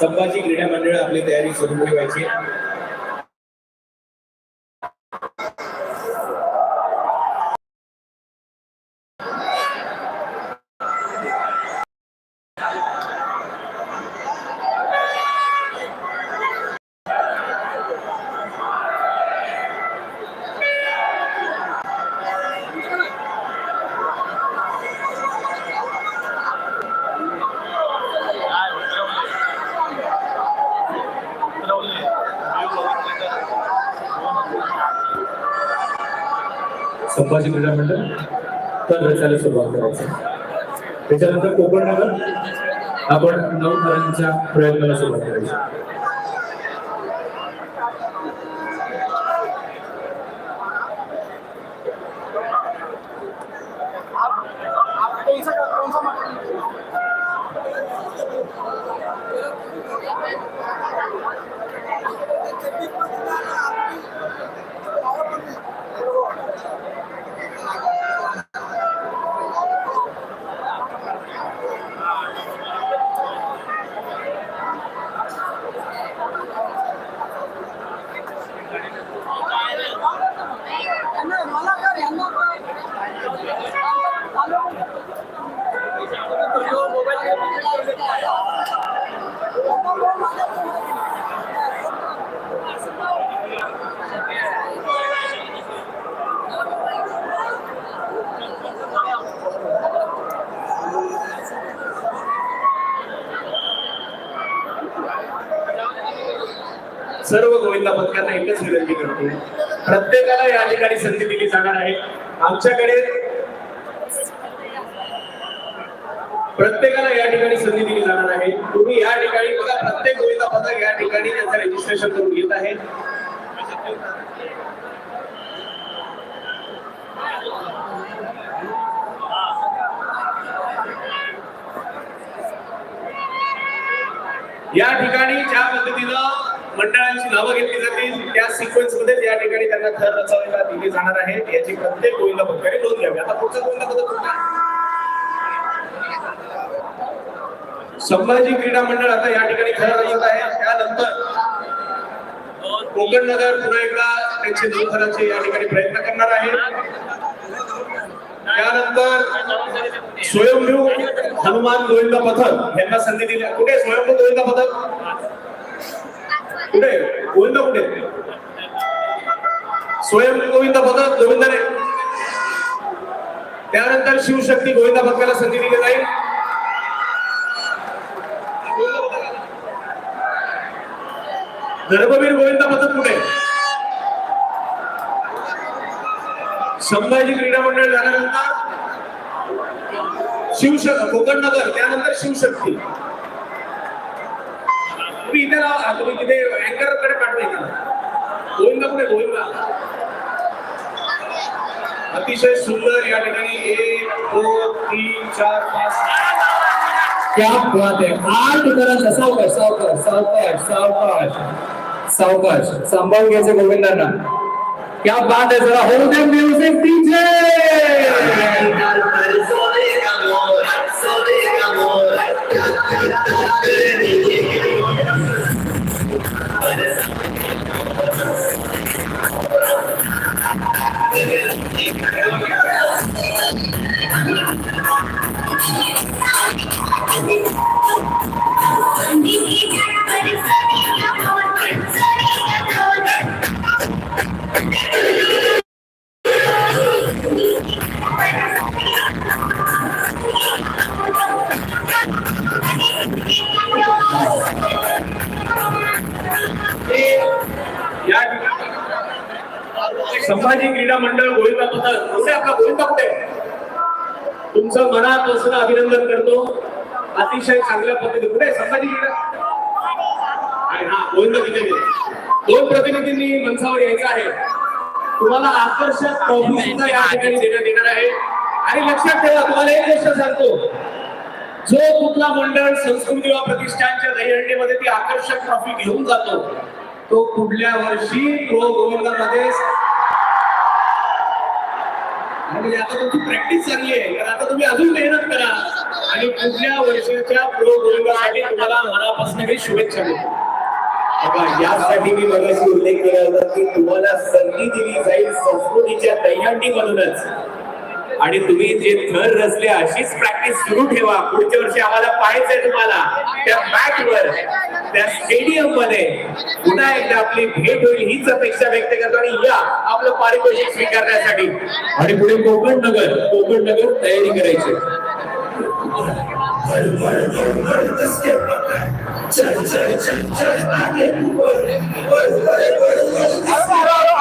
संभाजी क्रीडा मंडळ आपली तयारी सुरू ठेवायची. आहे संभाजी क्रीडा मंडळ तर रचायला सुरुवात करायची. त्याच्यानंतर कोकण नगर आपण नऊ थरांच्या प्रयत्नाला सुरुवात करायची. सर्व गोविंदा पथकांना एकच विनंती करतो. प्रत्येकाला या ठिकाणी संधी दिली जाणार आहे. आमच्याकडे प्रत्येकाला या ठिकाणी संधी दिली जाणार आहे. तुम्ही या ठिकाणी बघा प्रत्येक गोविंदा पथक या ठिकाणी त्याचं रजिस्ट्रेशन करून घेत आहे. या ठिकाणी ज्या पद्धतीने मंडळांची नावं घेतली जातील. त्या सिक्वेन्समध्ये या ठिकाणी त्यांना थर रचवायला दिली जाणार आहे याची प्रत्येक गोविंदा पथकाने नोंद घ्यावी. आता पुढचा गोविंदा पथक कोणता संभाजी क्रीडा मंडळ आता या ठिकाणी थर रचत आहे. त्यानंतर कोकण नगर पुन्हा एकदा त्यांचे दोन थराचे या ठिकाणी प्रयत्न करणार आहे. त्यानंतर स्वयंभू हनुमान गोविंदा पथक. यांना संधी दिली कुठे स्वयंभू गोविंदा पथक? कुठे? गोविंद गोविंदा कुठे? स्वयं गोविंद गोविंदा गोविंदाने त्यानंतर शिवशक्ती गोविंदा भक्ताला संधी दिली जाईल. गर्भवीर धर्मवीर गोविंदा भगत कुठे? संभाजी क्रीडा मंडळ झाल्यानंतर शिवशक्ती कोकण नगर त्यानंतर शिवशक्ती. तुम्ही इथे लावा तुम्ही तिथे अँकर कडे पाठवा इथे गोविंदा कुठे गोविंदा अतिशय सुंदर ठिकाणी एक दोन तीन चार पाच क्या बात है आठ उतारांचा सावकाश सावकाश सावकाश सावकाश सावकाश सांभाळून घ्यायचं गोविंदांना क्या बात है जरा hold the music DJ Sambhaji क्रीडा मंडळ गोविंदा पथक कुठे आपला गोविंदा कुठे तुमचं मनापासून अभिनंदन करतो. अतिशय चांगल्या पद्धतीने. कुठे संभाजी क्रीडा? आणि हा गोविंद तिथे दोन प्रतिनिधींनी मंचावर यायचं आहे. तुम्हाला आकर्षक ट्रॉफी सुद्धा या ठिकाणी देण्यात येणार आहे. आणि लक्षात ठेवा तुम्हाला एक गोष्ट सांगतो. जो कुठला मंडळ संस्कृती व प्रतिष्ठानच्या दहीहंडीमध्ये ती आकर्षक ट्रॉफी घेऊन जातो तो पुढल्या वर्षी प्रो गोविंदामध्ये म्हणजे आता तुमची प्रॅक्टिस चांगली आहे. तर आता तुम्ही अजून मेहनत करा. आणि पुढल्या वर्षाच्या प्रो गोविंदासाठी तुम्हाला मनापासून मी शुभेच्छा देतो. बघा, यासाठी मी मगाशी उल्लेख केला होता की तुम्हाला संधी दिली जाईल संस्कृतीच्या दहीहंडी म्हणूनच. आणि तुम्ही जे थर रचले अशीच प्रॅक्टिस सुरू ठेवा. पुढच्या वर्षी आम्हाला पाहायचंय तुम्हाला. त्या मॅटवर त्या स्टेडियममध्ये पुन्हा एकदा आपली भेट होईल हीच अपेक्षा व्यक्त करतो. आणि या आपलं पारितोषिक स्वीकारण्यासाठी. आणि पुढे कोकण नगर कोकण नगर तयारी करायची.